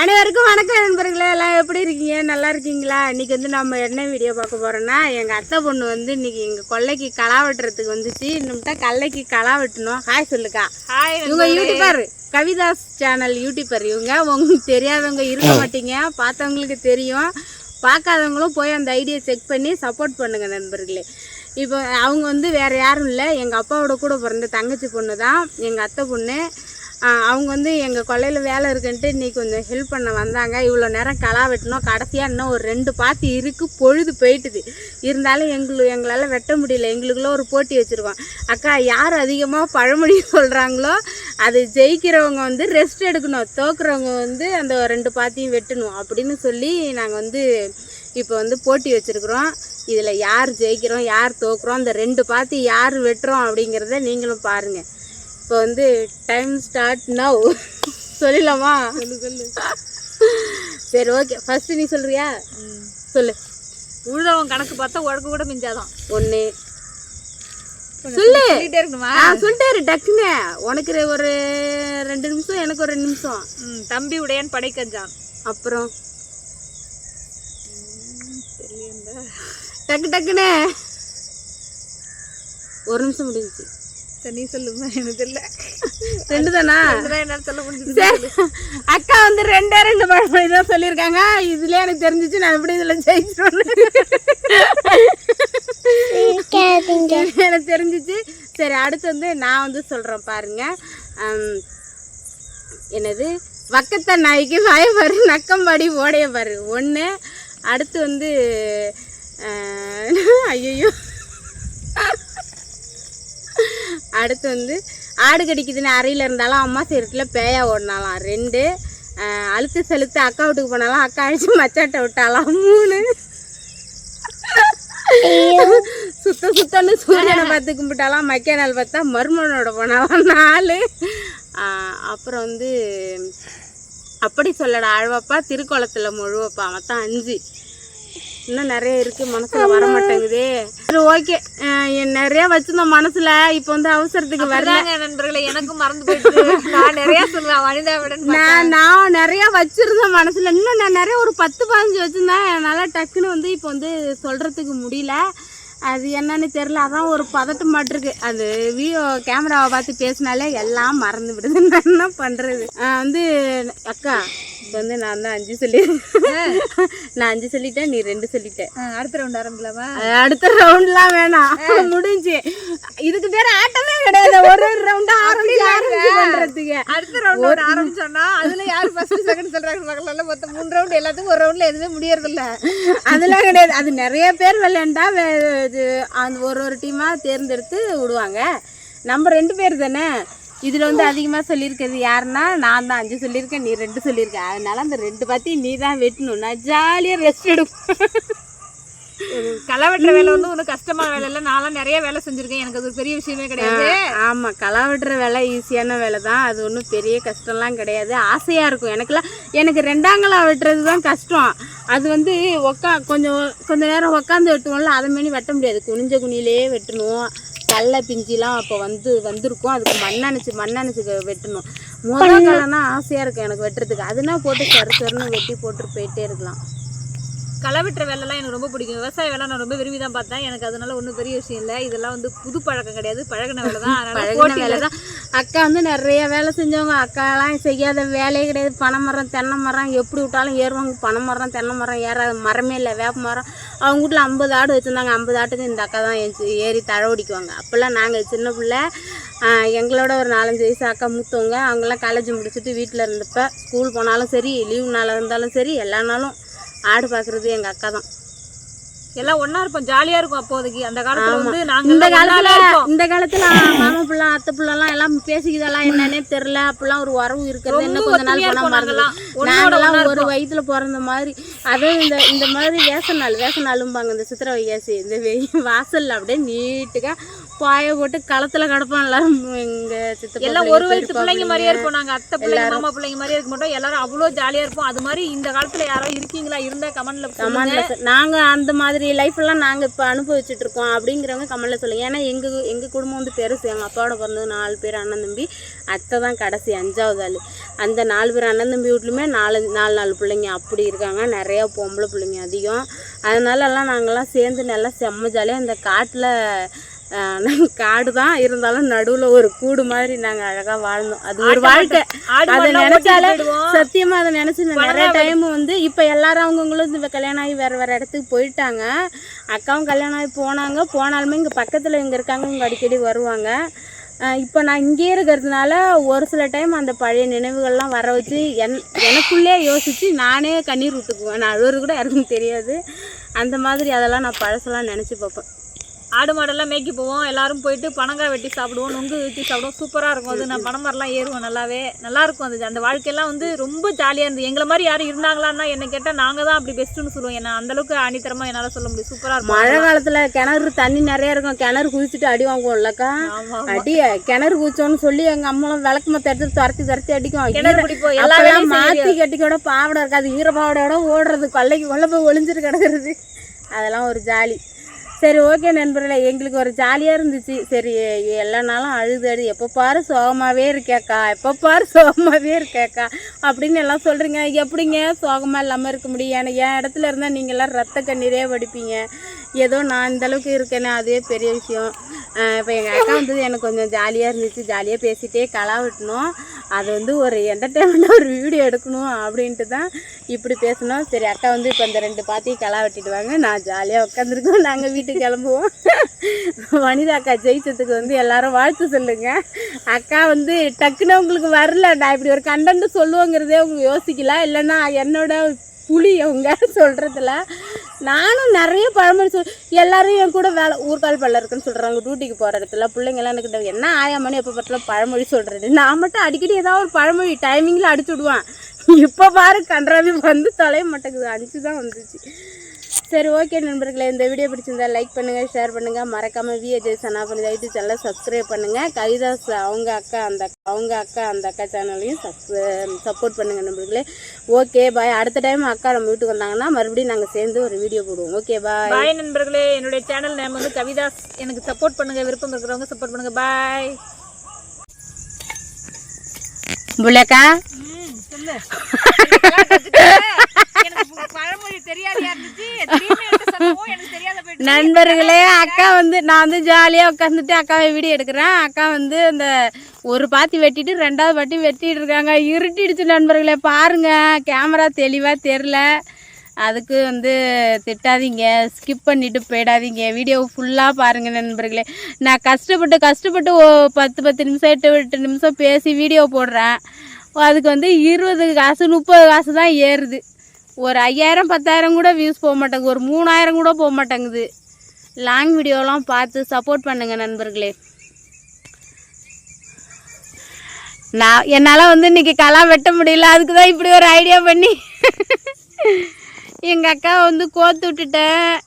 அனைவருக்கும் வணக்கம் நண்பர்களே. எல்லாம் எப்படி இருக்கீங்க? நல்லா இருக்கீங்களா? இன்னைக்கு வந்து நம்ம என்ன வீடியோ பார்க்க போறோம்னா எங்கள் அத்தை பொண்ணு வந்து இன்னைக்கு எங்கள் கொல்லைக்கு களா வெட்டுறதுக்கு வந்துச்சு. இன்னும் கல்லைக்கு களா வெட்டணும். ஹாய் சொல்லுக்கா. ஹாய் இவங்க யூடியூபர் கவிதாஸ் சேனல் யூடியூபர் இவங்க. உங்களுக்கு தெரியாதவங்க இருக்க மாட்டீங்க. பார்த்தவங்களுக்கு தெரியும். பார்க்காதவங்களும் போய் அந்த ஐடியா செக் பண்ணி சப்போர்ட் பண்ணுங்க நண்பர்களே. இப்போ அவங்க வந்து வேற யாரும் இல்லை. எங்கள் அப்பாவோட கூட பிறந்த தங்கச்சி பொண்ணு தான் எங்கள் அத்தை பொண்ணு. அவங்க வந்து எங்கள் கொல்லையில் வேலை இருக்குன்ட்டு இன்றைக்கி கொஞ்சம் ஹெல்ப் பண்ண வந்தாங்க. இவ்வளோ நேரம் களா வெட்டணும் கடைசியாக இன்னும் ஒரு ரெண்டு பாத்தி இருக்குது பொழுது போயிட்டுது. இருந்தாலும் எங்களு எங்களால் வெட்ட முடியல. எங்களுக்குள்ள ஒரு போட்டி வச்சுருக்கோம். அக்கா யார் அதிகமாக பழமொழி சொல்கிறாங்களோ அது ஜெயிக்கிறவங்க வந்து ரெஸ்ட் எடுக்கணும். தோக்குறவங்க வந்து அந்த ரெண்டு பாத்தியும் வெட்டணும் அப்படின்னு சொல்லி நாங்கள் வந்து இப்போ வந்து போட்டி வச்சுருக்குறோம். இதில் யார் ஜெயிக்கிறோம் யார் தோக்குறோம் அந்த ரெண்டு பாத்தி யார் வெட்டுறோம் அப்படிங்கிறத நீங்களும் பாருங்கள் இப்போ வந்து டைம் ஸ்டார்ட் நவ் சொல்லலாமா சொல்லு சொல்லு. சரி ஓகே ஃபர்ஸ்ட் நீ சொல்றியா? சொல்லு. உழுதவன் கணக்கு பார்த்தா உழக்கு கூட மிஞ்சாதான். ஒன்று சொல்லு. சொல்லு. சொல்லிட்டே சொல்லிட்டாரு டக்குன்னு. உனக்கு ஒரு ரெண்டு நிமிஷம் எனக்கு ஒரு ரெண்டு நிமிஷம். தம்பி உடையான் படைக்கஞ்சான். அப்புறம்? டக்கு டக்குன்னு. ஒரு நிமிஷம் முடிஞ்சுச்சு. சரி நீ சொல்லுமா எனக்கு தெரியல. ரெண்டு தானா என்னால சொல்ல முடிஞ்சது சரி அக்கா வந்து ரெண்டே ரெண்டு பழமொழி தான் சொல்லியிருக்காங்க. இதுல எனக்கு தெரிஞ்சிச்சு நான் எப்படி இதுல ஜெயிச்சிருவேன் எனக்கு தெரிஞ்சிச்சு. சரி அடுத்து வந்து நான் வந்து சொல்றேன் பாருங்க. என்னது? வக்கத்த நாய்க்கு வாய பாரு நக்கம்பாடி ஓடைய பாரு. ஒன்று அடுத்து வந்து ஐயோ அடுத்து வந்து ஆடு கடிக்குதுன்னு அறையில் இருந்தாலும் அம்மா சீரட்டில் பேயா ஓடினாலாம். ரெண்டு அழுத்து செலுத்து அக்கா வீட்டுக்கு போனாலும் அக்கா அழிச்சு மச்சாட்டை விட்டாலாம். மூணு. சுத்த சுத்தன்னு சூரியனை பார்த்து கும்பிட்டாலாம். மக்கிய நாள் பார்த்தா மருமனோட போனாலாம். நாலு. அப்புறம் வந்து அப்படி சொல்லடா அழுவப்பா திருக்குளத்தில் முழுவப்பா மொத்தம் அஞ்சு. இன்னும் நிறைய இருக்கு. மனசுல வர மாட்டேங்குதே. சரி ஓகே நிறைய வச்சிருந்தோம் மனசுல. இப்போ வந்து அவசரத்துக்கு வரல. வரலாங்க நண்பர்களே எனக்கும் மறந்து போயிட்டு நான் நிறைய சொல்லுவேன் வனிதா விடன் நான் நான் நிறைய வச்சிருந்தேன் மனசுல. இன்னும் நான் நிறைய ஒரு பத்து பதினஞ்சு வச்சிருந்தேன். என்னால டக்குன்னு வந்து இப்போ வந்து சொல்றதுக்கு முடியல. அது என்னன்னு தெரியல. அதான் ஒரு பதட்டம் மாட்டிருக்கு. அது வீடியோ கேமராவை பார்த்து பேசினாலே எல்லாம் மறந்து விடுது நான் என்ன பண்றது? ஆஹ் வந்து அக்கா இப்போ வந்து நான் தான் அஞ்சு சொல்லிடுறேன் நான் அஞ்சு சொல்லிட்டேன் நீ ரெண்டு சொல்லிட்டேன் அடுத்த ரவுண்ட் ஆரம்பிக்கலாமா அடுத்த ரவுண்ட்லாம் வேணாம் முடிஞ்சு இதுக்கு பேர் ஆட்டமே கிடையாது ஒரு ஒரு ரவுண்டா பண்றதுக்கு அடுத்த ரவுண்ட் ஆரம்பிச்சோம்னா அதுல யார் ஃபர்ஸ்ட் செகண்ட் சொல்றாங்க பார்க்கலாம் மொத்தம் மூணு ரவுண்ட் எல்லாத்துக்கும் ஒரு ரவுண்ட்ல எதுவுமே முடியறது இல்ல அதெல்லாம் கிடையாது அது நிறைய பேர் விளையாண்டா அந்த ஒரு ஒரு டீமா தேர்ந்தெடுத்து விடுவாங்க நம்ம ரெண்டு பேர் தானே இதுல வந்து அதிகமா சொல்லியிருக்கிறது யாருன்னா நான் தான். அஞ்சு சொல்லியிருக்கேன் நீ ரெண்டு சொல்லியிருக்க. அதனால அந்த ரெண்டு பத்தி நீ தான் வெட்டணும். நான் ஜாலியா ரெஸ்ட் எடுப்பேன் களை வெட்டுற வேலை வந்து ஒன்றும் கஷ்டமான வேலை இல்லை. நான்லாம் நிறைய வேலை செஞ்சிருக்கேன். எனக்கு அது ஒரு பெரிய விஷயமே கிடையாது. ஆமா. களை வெட்டுற வேலை ஈஸியான வேலை தான். அது ஒன்றும் பெரிய கஷ்டம்லாம் கிடையாது. ஆசையா இருக்கும். எனக்குலாம் எனக்கு ரெண்டாங்களா வெட்டுறது தான் கஷ்டம். அது வந்து உக்கா கொஞ்சம் கொஞ்ச நேரம் உக்காந்து வெட்டுவோம்ல. அதை மாரி வெட்ட முடியாது. குனிஞ்ச குனியிலே வெட்டணும். கடல பிஞ்சிலாம் அப்போ வந்து வந்திருக்கும். அதுக்கு மண்ணணைச்சு மண்ணணைச்சு வெட்டணும். முதல் கலைனா ஆசையாக இருக்கும் எனக்கு வெட்டுறதுக்கு. அதுனா போட்டு சரு சருன்னு வெட்டி போட்டு போயிட்டே இருக்கலாம். களை வெட்டுற வேலைலாம் எனக்கு ரொம்ப பிடிக்கும். விவசாய வேலை நான் ரொம்ப விரும்பி தான் பார்த்தேன். எனக்கு அதனால ஒன்றும் பெரிய விஷயம் இல்லை. இதெல்லாம் வந்து புது பழக்கம் கிடையாது. பழகின வேலை தான். அதனால வேலை தான். அக்கா வந்து நிறைய வேலை செஞ்சவங்க. அக்காலாம் செய்யாத வேலையே கிடையாது. பனை மரம் தென்னை மரம் எப்படி விட்டாலும் ஏறுவாங்க. பனை மரம் தென்னை மரம் ஏறாத. மரமே இல்லை. வேப்ப மரம். அவங்க வீட்டில் ஐம்பது ஆடு வச்சுருந்தாங்க. ஐம்பது ஆட்டுக்கு இந்த அக்கா தான் ஏஞ்சி ஏறி தழவடிக்குவாங்க அப்போல்லாம் நாங்கள் சின்ன பிள்ளை எங்களோட ஒரு நாலஞ்சு வயசு அக்கா மூத்தவங்க. அவங்கெல்லாம் காலேஜ் முடிச்சுட்டு வீட்டில் இருந்தப்ப ஸ்கூல் போனாலும் சரி லீவ் நாளாக இருந்தாலும் சரி எல்லா நாளும் ஆடு பார்க்குறது எங்கள் அக்கா தான். எல்லாம் ஒண்ணா இருப்போம் ஜாலியா இருக்கும் அப்போதைக்கு. அந்த காலத்துல வந்து நாங்க இந்த எல்லாம் காலத்துல இந்த காலத்துல மாமா பிள்ளை அத்தை பிள்ளைலாம் எல்லாம் பேசிக்குதெல்லாம் என்னன்னே தெரியல. அப்பெல்லாம் ஒரு உறவு இருக்கிறது. இன்னும் கொஞ்ச நாள் போனா இருப்போம் மறந்து. நாங்கெல்லாம். ஒரு வயித்துல பிறந்த மாதிரி. அதுவும் இந்த இந்த மாதிரி வேச நாள் வேச நாளும்பாங்க இந்த சித்திரை வைகாசி இந்த வெய் வாசல்ல அப்படியே நீட்டுக்கா பாய போட்டு களத்துல கிடப்போம் எல்லாரும். எங்க சித்தப்பா எல்லாம் ஒரு வயசு பிள்ளைங்க மாதிரியே. இருப்போம் நாங்க அத்தை பிள்ளைங்க மாமா பிள்ளைங்க மாதிரியே இருக்க மாட்டோம். எல்லாரும் அவ்வளோ ஜாலியா இருப்போம். அது மாதிரி இந்த காலத்துல யாரோ இருக்கீங்களா? இருந்தா கமெண்ட்ல கமெண்ட்ல சொ- நாங்க அந்த மாதிரி லைஃப் எல்லாம் நாங்க இப்ப அனுபவிச்சுட்டு இருக்கோம் அப்படிங்கிறவங்க கமெண்ட்ல சொல்லுங்க. ஏன்னா எங்க எங்க குடும்பம் வந்து பெருசு எங்க அப்பாவோட பிறந்தது நாலு பேர் அண்ணன் தம்பி. அத்தை தான் கடைசி அஞ்சாவது ஆள். அந்த நாலு பேர் அண்ணன் தம்பி வீட்லையுமே நாலு நாலு நாலு பிள்ளைங்க அப்படி இருக்காங்க. நிறையா பொம்பளை பிள்ளைங்க அதிகம். அதனாலலாம் நாங்கள்லாம் சேர்ந்து நல்லா செம்ம ஜாலியாக அந்த காட்டில் காடு தான் இருந்தாலும் நடுவில் ஒரு கூடு மாதிரி நாங்கள் அழகாக வாழ்ந்தோம். அது ஒரு வாழ்க்கை. அதை நினைச்சாலே. சத்தியமா அதை நினைச்சு நான் நிறைய டைம் வந்து இப்போ எல்லாரும் அவங்கவுங்களும் இந்த கல்யாணம் ஆகி வேற வேற இடத்துக்கு போயிட்டாங்க. அக்காவும் கல்யாணம் ஆகி போனாங்க. போனாலுமே இங்கே பக்கத்தில் இங்கே இருக்காங்க. இங்கே அடிக்கடி வருவாங்க. இப்போ நான் இங்கே இருக்கிறதுனால ஒரு சில டைம் அந்த பழைய நினைவுகள்லாம் வர வச்சு என் எனக்குள்ளே யோசித்து நானே கண்ணீர் விட்டுக்குவேன். நான் அழுவது கூட யாருக்கும் தெரியாது. அந்த மாதிரி அதெல்லாம் நான் பழசெல்லாம் நினச்சி பார்ப்பேன். ஆடு மாடெல்லாம் மேய்க்க போவோம். எல்லாரும் போயிட்டு பனங்காய் வெட்டி சாப்பிடுவோம். நொங்கு வெட்டி சாப்பிடுவோம். சூப்பராக இருக்கும். அது நான் பனைமரம்லாம் ஏறுவோம் நல்லாவே. நல்லா இருக்கும் அது. அந்த வாழ்க்கையெல்லாம் வந்து ரொம்ப ஜாலியாக இருந்தது. எங்களை மாதிரி யாரும் இருந்தாங்களான்னா என்ன கேட்டால் நாங்கள் தான் அப்படி பெஸ்ட்டுன்னு சொல்லுவோம். ஏன்னா அந்தளவுக்கு ஆணித்தரமாக என்னால் சொல்ல முடியும். சூப்பராக இருக்கும். மழை காலத்தில் கிணறு தண்ணி நிறைய இருக்கும். கிணறு குதிச்சுட்டு அடி வாங்குவோம்லக்கா அடி கிணறு குச்சோன்னு சொல்லி எங்க அம்மாலாம் விளக்கு மத்த எடுத்து துரத்தி துரத்தி அடிக்கும். கிணறு பிடிப்போம். எல்லா அப்பெல்லாம் வேலையும் செய்ய மாத்தி கட்டிக்கூட பாவடை இருக்காது. ஈரப்பாவடையோட ஓடுறது. கொல்லைக்கு கொள்ள போய் ஒளிஞ்சிட்டு கிடக்குறது. அதெல்லாம் ஒரு ஜாலி சரி ஓகே நண்பர்களே. எங்களுக்கு ஒரு ஜாலியாக இருந்துச்சு. சரி எல்லா நாளும் அழுது அழுது எப்போ பாரு சோகமாகவே இருக்கேக்கா. எப்போ பாரு சோகமாகவே இருக்கேக்கா. அப்படின்னு எல்லாம் சொல்கிறீங்க எப்படிங்க? சோகமாக இல்லாமல் இருக்க முடியும். ஏன்னா என் இடத்துல இருந்தால் நீங்கள்லாம் ரத்த கண்ணீரே வடிப்பீங்க. ஏதோ நான் இந்த அளவுக்கு இருக்கேனே அதுவே பெரிய விஷயம். இப்போ எங்கள் அக்கா வந்து எனக்கு கொஞ்சம் ஜாலியாக இருந்துச்சு. ஜாலியாக பேசிகிட்டே களா விட்டணும் அது வந்து ஒரு என்டர்டெயின்மெண்ட்டாக ஒரு வீடியோ எடுக்கணும் அப்படின்ட்டு தான் இப்படி பேசணும். சரி அக்கா வந்து இப்போ இந்த ரெண்டு பாத்தியும் களா வெட்டிடுவாங்க நான் ஜாலியாக உட்காந்துருக்கோம் நாங்கள் வீட்டுக்கு கிளம்புவோம். வனிதா அக்கா ஜெயிச்சதுக்கு வந்து எல்லாரும் வாழ்த்து சொல்லுங்க. அக்கா வந்து டக்குன்னு உங்களுக்கு வரல நான் இப்படி ஒரு கண்டென்ட் சொல்லுவோங்கிறதே உங்களுக்கு யோசிக்கல. இல்லைன்னா என்னோட புலி அவங்க சொல்கிறதுல நானும் நிறைய பழமொழி சொல் எல்லாரும் என் கூட வேலை ஊர்கால் பல்ல இருக்குன்னு சொல்கிறாங்க டியூட்டிக்கு போகிற இடத்துல பிள்ளைங்கள்லாம் எனக்கு என்ன ஆயா மணி எப்போ பார்த்தாலும் பழமொழி சொல்கிறது நான் மட்டும் அடிக்கடி ஏதாவது ஒரு பழமொழி டைமிங்கில் அடிச்சு விடுவேன். இப்போ பாரு கன்றாவி வந்து தொலைய மாட்டேங்குது அஞ்சு தான் வந்துச்சு. சரி ஓகே நண்பர்களே இந்த வீடியோ பிடிச்சிருந்தா லைக் பண்ணுங்கள் ஷேர் பண்ணுங்கள் மறக்காமல் விஏஜே சனாபனி யூடியூப் சேனலை சப்ஸ்கிரைப் பண்ணுங்கள் கவிதாஸ் அவங்க அக்கா அந்த அவங்க அக்கா அந்த அக்கா சேனலையும் சப்போர்ட் பண்ணுங்கள் நண்பர்களே. ஓகே பாய் அடுத்த டைம் அக்கா நம்ம வீட்டுக்கு வந்தாங்கன்னா மறுபடியும் நாங்கள் சேர்ந்து ஒரு வீடியோ போடுவோம். ஓகே பாய் பாய் நண்பர்களே. என்னுடைய சேனல் நேம் வந்து கவிதாஸ். எனக்கு சப்போர்ட் பண்ணுங்க விருப்பம் இருக்கிறவங்க சப்போர்ட் பண்ணுங்க. பாய் புள்ளக்கா சொல்லு. பழமொழி தெரியாதியா இருந்துச்சு? எனக்கு தெரியாத போயிட்டு நண்பர்களே அக்கா வந்து நான் வந்து ஜாலியாக உட்காந்துட்டு அக்காவை வீடியோ எடுக்கிறேன். அக்கா வந்து அந்த ஒரு பாத்தி வெட்டிட்டு ரெண்டாவது பாட்டி வெட்டிட்டு இருக்காங்க. இருட்டிடுச்சு நண்பர்களே பாருங்க. கேமரா தெளிவாக தெரில அதுக்கு வந்து திட்டாதீங்க. ஸ்கிப் பண்ணிட்டு போயிடாதீங்க. வீடியோ ஃபுல்லாக பாருங்க நண்பர்களே. நான் கஷ்டப்பட்டு கஷ்டப்பட்டு ஓ பத்து பத்து நிமிஷம் எட்டு எட்டு நிமிஷம் பேசி வீடியோ போடுறேன். அதுக்கு வந்து இருபது காசு முப்பது காசு தான் ஏறுது. ஒரு ஐயாயிரம் பத்தாயிரம் கூட வியூஸ் போக மாட்டேங்குது. ஒரு மூணாயிரம் கூட போக மாட்டேங்குது. லாங் வீடியோலாம் பார்த்து சப்போர்ட் பண்ணுங்கள் நண்பர்களே. நான் என்னால் வந்து இன்னைக்கு களா வெட்ட முடியல. அதுக்கு தான் இப்படி ஒரு ஐடியா பண்ணி எங்கள் அக்கா வந்து கோத்து விட்டுட்டேன்.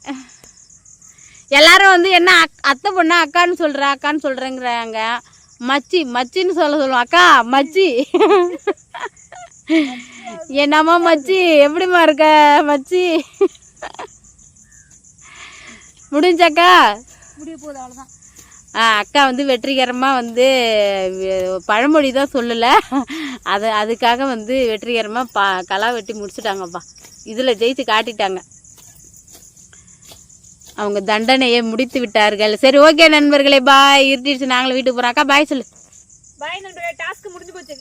எல்லாரும் வந்து என்ன அக்- அத்தை பொண்ணு அக்கான்னு சொல்கிறேன் அக்கான்னு சொல்கிறேங்கிறாங்க மச்சி மச்சின்னு சொல்ல சொல்லுவோம். அக்கா மச்சி. என்னம்மா மச்சி எப்படிம்மா இருக்க மச்சி? முடிஞ்சாக்கா? முடிய போகுது அவ்வளோதான் ஆ, அக்கா வந்து வெற்றிகரமாக வந்து பழமொழி தான் சொல்லலை. அது அதுக்காக வந்து வெற்றிகரமாக பா களா வெட்டி முடிச்சிட்டாங்கப்பா. இதில் ஜெயிச்சு காட்டிட்டாங்க. அவங்க தண்டனையை முடித்து விட்டார்கள். சரி ஓகே நண்பர்களே பாய் இருட்டிடுச்சு நாங்களும் வீட்டுக்கு போகிறோம் அக்கா பாய் சொல்லு. பாய் நண்பர்களே டாஸ்க் முடிஞ்சு போச்சு.